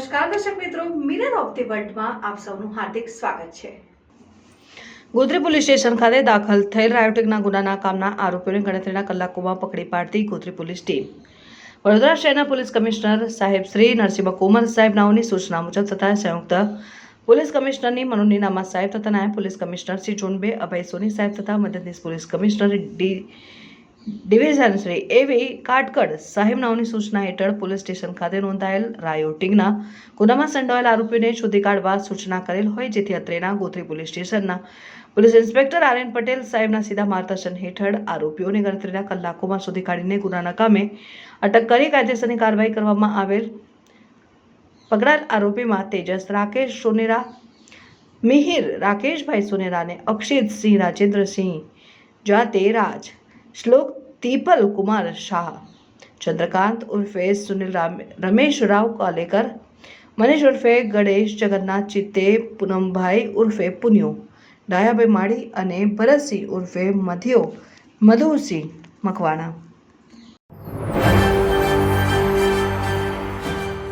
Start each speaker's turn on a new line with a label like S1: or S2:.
S1: નમસ્કાર, દર્શક મિત્રો. મિરર ઓફ ધી વર્લ્ડમાં આપ સૌનું હાર્દિક સ્વાગત છે.
S2: ગોત્રી પોલીસ સ્ટેશન ખાતે દાખલ થયેલ રાયોટેકના ગુનાના કામના આરોપીઓની ગણતરીના કલાકોમાં પકડી પાડતી ગોત્રી પોલીસ ટીમ. વડોદરા શહેરના પોલીસ કમિશનર સાહેબ શ્રી નરસિંહ કુમાર સાહેબ નાઓની સૂચના મુજબ તથા સંયુક્ત પોલીસ કમિશનરની મનોની નામા સાહેબ તથા નાયબ પોલીસ કમિશનર શ્રી ચુનબે અભય સોની સાહેબ તથા મદદનીશ police commissioner D division Shri A V Katkad સાહેબ નામની સૂચના હેઠળ પોલીસ સ્ટેશન ખાતે નોંધાયેલ રાયોટિંગના ગુનામાં સંડોવાયેલ આરોપીઓને શોધી કાઢવા સૂચના કરેલ હોય જેથી અત્રેના ગોત્રી પોલીસ સ્ટેશનના police inspector R N Patel સાહેબના સીધા માર્ગદર્શન હેઠળ આરોપીઓને ગણતરીના કલાકોમાં શોધી કાઢીને ગુનાના કામે અટક કરી કાયદેસરની કાર્યવાહી કરવામાં આવેલ. પકડાયેલ આરોપીમાં તેજસ રાકેશ સોનેરા, મિહિર રાકેશભાઈ સોનેરાને અક્ષિતસિંહ રાજેન્દ્રસિંહ જાતે રાજ. શ્લોક દીપલ કુમાર શાહ ચંદ્રકાંત ઉર્ફે સુનિલ રામ રમેશ રાવ કાલેકર મનીષ ઉર્ફે ગણેશ જગન્નાથ ચિત્તે પૂનમભાઈ ઉર્ફે પુન્યો ડાયાભાઈ માળી અને ભરતસિંહ ઉર્ફે મધ્યો મધુસિંહ મકવાણા